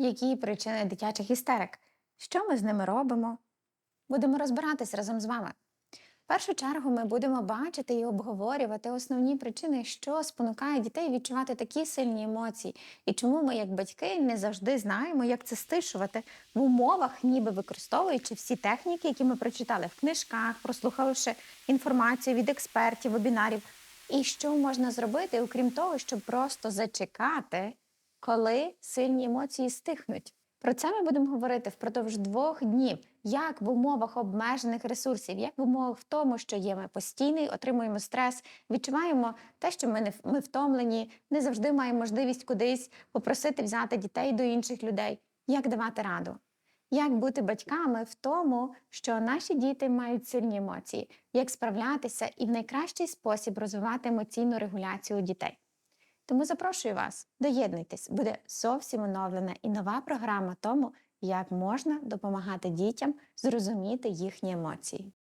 Які причини дитячих істерик? Що ми з ними робимо? Будемо розбиратись разом з вами. В першу чергу ми будемо бачити і обговорювати основні причини, що спонукає дітей відчувати такі сильні емоції, і чому ми, як батьки, не завжди знаємо, як це стишувати в умовах, ніби використовуючи всі техніки, які ми прочитали в книжках, прослухавши інформацію від експертів, вебінарів. І що можна зробити, окрім того, щоб просто зачекати, коли сильні емоції стихнуть. Про це ми будемо говорити впродовж двох днів, як в умовах обмежених ресурсів, як в умовах в тому, що є ми постійний, отримуємо стрес, відчуваємо те, що ми не ми втомлені, не завжди маємо можливість кудись попросити взяти дітей до інших людей. Як давати раду? Як бути батьками в тому, що наші діти мають сильні емоції, як справлятися і в найкращий спосіб розвивати емоційну регуляцію у дітей. Тому запрошую вас, доєднуйтесь, буде зовсім оновлена і нова програма тому, як можна допомагати дітям зрозуміти їхні емоції.